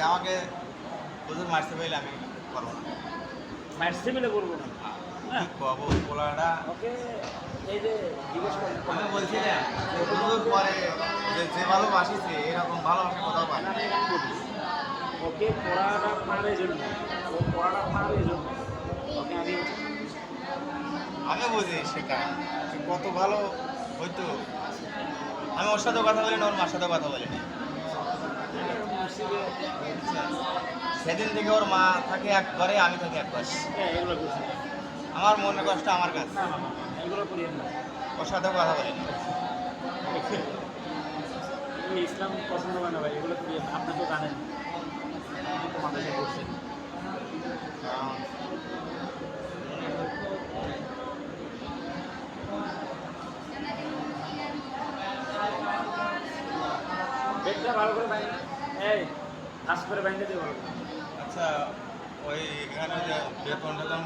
যে আমাকে হুজুর মারতে পারলে আমি করব না। মার্সি মিলে করব না? কি কব পোলাটা? ওকে এই যে জিজ্ঞেস করেন আমি যে হুজুর পরে যে যে ভালোবাসিছে এরকম ভালোবাসা পাই বলি ওকে পড়াটা পারে জন্য। ও পড়াটা পারে জন্য। ওকে আমি আমি বুঝি সেটা কত ভালো হইতো। আমি ওর সাথে কথা বলি না ওর মার সাথে কথা বলি না সেদিন থেকে ওর মা থাকে এক ঘরে, আমি থাকি এক ঘরে আমার মনে কষ্ট আমার কাছে ওর সাথে কথা বলি ইসলাম পছন্দ করে না। ভাই এগুলো আপনি তো জানেন তো করছেন ভালো করে বাইরে এই কাজ করে বাইরে দেবো। আচ্ছা ওই এখানে যে বেতন টেতন